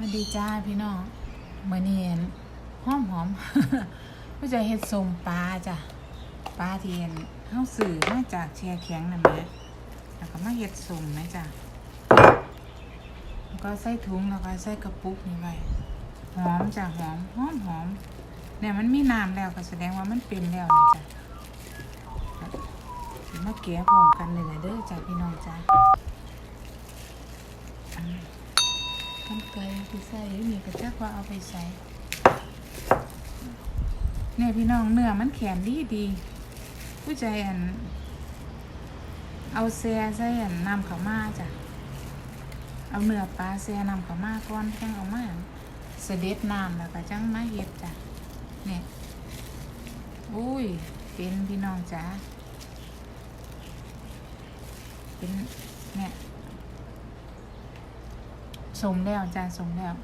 สวัสดีจ้าพี่น้องมื่อนี้นหอมหอมก็จะเฮ็ดสมปลาจ้ะปลาเที่อั่นเฮาซื้อมาจากแช่แข็งนั่นแหละแล้วก็มาเฮ็ดสมนะจ้ะแล้วก็ใส่ถุงแล้วก็ใส่กระปุกนี่ไว้หอมจ้ะหอมหอมหอมเนี่ยมันมีน้ำแล้วก็แสดงว่ามันเป็นแล้วนะจ้ะมาแกะพร้อมกันเลยนะเด้อจ้ะพี่น้องจ้ะอัน กันไกลไปใส่มีกระจักว่าเอาไปใส่เนี่ยพี่น้องเนื้อมันแข็งดีดีผู้ใจอัน เอาแซ่ใส่อันน้ำข้ามาจ้ะเอาเนื้อปลาแซ่น้ำข้ามาก่อนจังเอามาเสด็จน้ำแล้วก็จังมาเฮ็ดจ้ะเนี่ยอุ้ยเป็นพี่น้องจ้ะเป็นเนี่ย สมแล้วจานสมแล้ว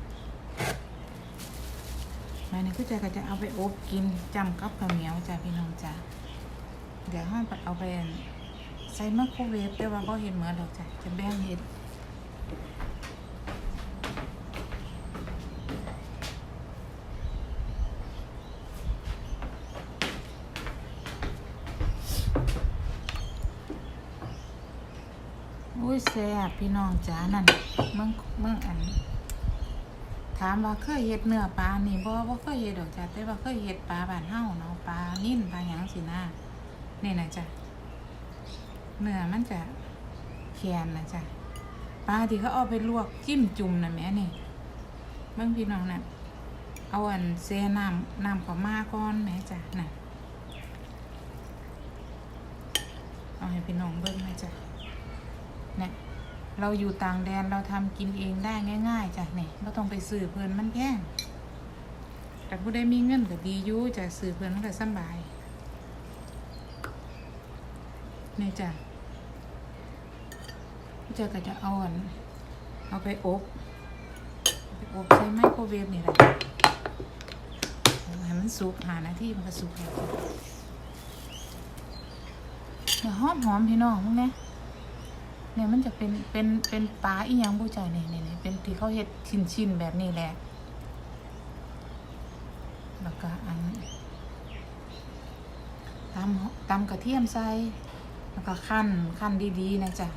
มาเนี่ยก็จะก็จะเอาไปอบกินจำกับข้าวเหนียวจ้าพี่น้องจ้าเดี๋ยวห้องเอาไปใส่มโครเวฟแต่ว่าก็เห็นเหมือนดอกจ้ะจะแบ่งเห็ด อุ้ยแซ่บพี่น้องจ้านั่นเมืองเมืองอัน ถามว่าเคยเฮ็ดเนื้อปลานี่บ่บ่เคยเฮ็ดดอกจ้ะแต่ว่าเคยเฮ็ดปลาบ้านเฮาเนาะปลานิ่นปลาหยังสินะนี่นะจ้ะเนื้อมันจะแข็งนะจ้ะปลาที่เขาเอาไปลวกจิ้มจุ่มนะแม่นี่เบิ่งพี่น้องน่ะเอาอันเซน้ำน้ำขามาก่อนแม่จ้ะน่ะเอาให้พี่น้องเบิ่งไหมจ้ะ นี่ยเราอยู่ต่างแดนเราทำกินเองได้ง่ายๆจ้ะเนี่ยเราต้องไปซื้อเพิ่อนมันแพงแต่ผู้ใดมีเงินก็ดีอยู่จะซื้อเพิ่อนมันก็สบายเนี่ยจ้ะเจะก็จะเอาอันเอาไปอบไปอบใช้ไมโครเวฟนี่แหละเอาให้มันสุกหานาที่มันก็สุกแล้วหอมหอมพี่น้องมึงเนี่ย เนี่ยมันจะเป็นเป็นเป็นปลาอีหยังบูจ่ายเนี่ยเนี่ยเป็นที่เขาเฮ็ดชิ้นชิ้นๆแบบนี้แหละ แล้วก็อันตำตำกระเทียมใส่แล้วก็ขั้นขั้นดีๆนะจ๊ะ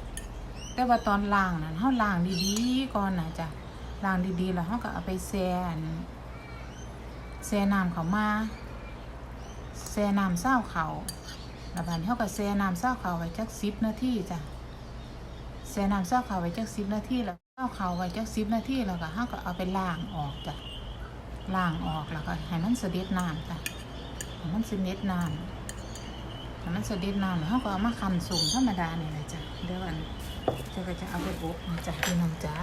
แต่ว่าตอนล้างนั้นเขาล้างดีๆก่อนนะจ๊ะล้างดีๆแล้วเขาก็เอาไปแช่แช่น้ำเขามาแช่น้ำเศร้าเขาแล้วบันี้เขาก็แช่น้ำเศร้าเขาไว้จักสิบนาทีจ้ะ แช่น้ำเศร้าขาไว้จักสิบนาทีแล้วเศร้าขาไว้จักสิบนาทีแล้วก็ห้าก็เอาไปล้างออกจ้ะล้างออกแล้วก็ให้มันเสด็จน้ำจ้ะให้มันเสด็จน้ำให้มันเสด็จน้ำแล้วเขาก็เอามาคั้นสูงธรรมดาเนี่ยแหละจ้ะเดี๋ยวอันเจ้าก็จะเอาไปโบนะจ้ะพี่น้องจ้ะ